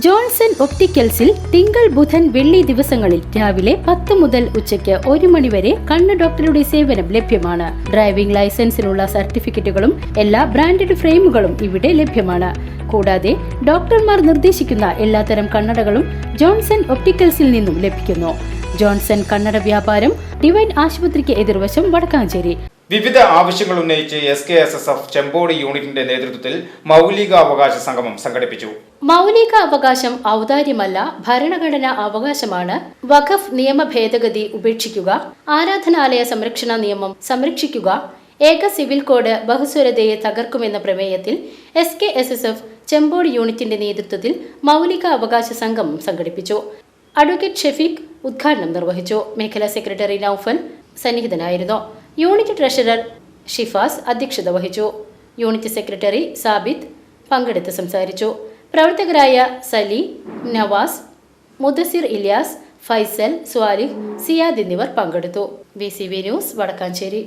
Johnson ഒപ്റ്റിക്കൽസിൽ തിങ്കൾ ബുധൻ വെള്ളി ദിവസങ്ങളിൽ രാവിലെ പത്ത് മുതൽ ഉച്ചയ്ക്ക് ഒരു മണിവരെ കണ്ണ് ഡോക്ടറുടെ സേവനം ലഭ്യമാണ്. ഡ്രൈവിംഗ് ലൈസൻസിനുള്ള സർട്ടിഫിക്കറ്റുകളും എല്ലാ ബ്രാൻഡഡ് ഫ്രെയിമുകളും ഇവിടെ ലഭ്യമാണ്. കൂടാതെ ഡോക്ടർമാർ നിർദ്ദേശിക്കുന്ന എല്ലാത്തരം കണ്ണടകളും ജോൺസൺ ഒപ്റ്റിക്കൽസിൽ നിന്നും ലഭിക്കുന്നു. ജോൺസൺ കണ്ണട വ്യാപാരം ഡിവൈൻ ആശുപത്രിക്ക് എതിർവശം വടക്കാഞ്ചേരി. വിവിധ ആവശ്യങ്ങൾ ഉന്നയിച്ച് S K S S F Chempodi യൂണിറ്റിന്റെ നേതൃത്വത്തിൽ മൗലികാവകാശ സംഗമം സംഘടിപ്പിച്ചു. മൗലിക അവകാശം ഔദാര്യമല്ല ഭരണഘടന അവകാശമാണ്. വഖഫ് നിയമ ഭേദഗതി ഉപേക്ഷിക്കുക. ആരാധനാലയ സംരക്ഷണ നിയമം സംരക്ഷിക്കുക. ഏക സിവിൽ കോഡ് ബഹുസ്വരതയെ തകർക്കുമെന്ന പ്രമേയത്തിൽ S K S S F Chempode യൂണിറ്റിന്റെ നേതൃത്വത്തിൽ മൗലിക അവകാശ സംഘം സംഘടിപ്പിച്ചു. അഡ്വക്കേറ്റ് ഷെഫീഖ് ഉദ്ഘാടനം നിർവഹിച്ചു. മേഖലാ സെക്രട്ടറി നൌഫൽ സന്നിഹിതനായിരുന്നു. യൂണിറ്റ് ട്രഷറർ ഷിഫാസ് അധ്യക്ഷത വഹിച്ചു. യൂണിറ്റ് സെക്രട്ടറി സാബിത്ത് പങ്കെടുത്ത് സംസാരിച്ചു. പ്രവർത്തകരായ സലി നവാസ് മുദസിർ ഇല്യാസ് ഫൈസൽ സ്വാലിഹ് സിയാദ് എന്നിവർ പങ്കെടുത്തു B C V news Vadakkanchery